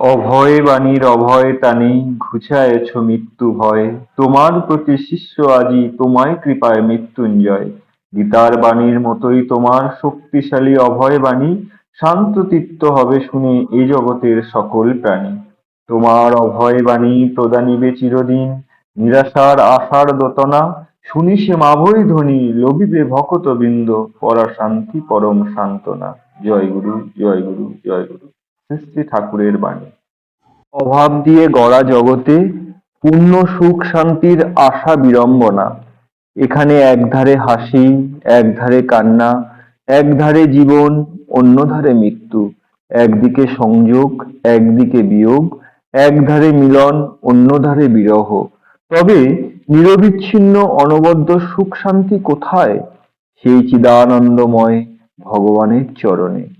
অভয় বাণীর অভয় টানে ঘুচায়েছ মৃত্যু ভয়। তোমার প্রতি শিষ্য আজি, তোমায় কৃপায় মৃত্যুঞ্জয়। গীতার বাণীর মতোই তোমার শক্তিশালী অভয় বাণী শান্ত চিত্ত হবে শুনে এই জগতের সকল প্রাণী। তোমার অভয় বাণী প্রদানিবে চিরদিন, নিরাশার আশার দোতনা, শুনি সে মাভৈ ধ্বনি, লভিবে ভকত বৃন্দ পরা শান্তি পরম সান্ত্বনা। জয় গুরু জয় গুরু জয় গুরু। ঠাকুরের বাণী। অভাব দিয়ে গড়া জগতে পূর্ণ সুখ শান্তির আশা বিড়ম্বনা। এখানে একধারে হাসি, একধারে কান্না, একধারে জীবন অন্য ধারে মৃত্যু। একদিকে সংযোগ, একদিকে বিয়োগ, একধারে মিলন অন্য ধারে বিরহ। তবে নিরবিচ্ছিন্ন অনবদ্য সুখ শান্তি কোথায়? সেই চিদানন্দময় ভগবানের চরণে।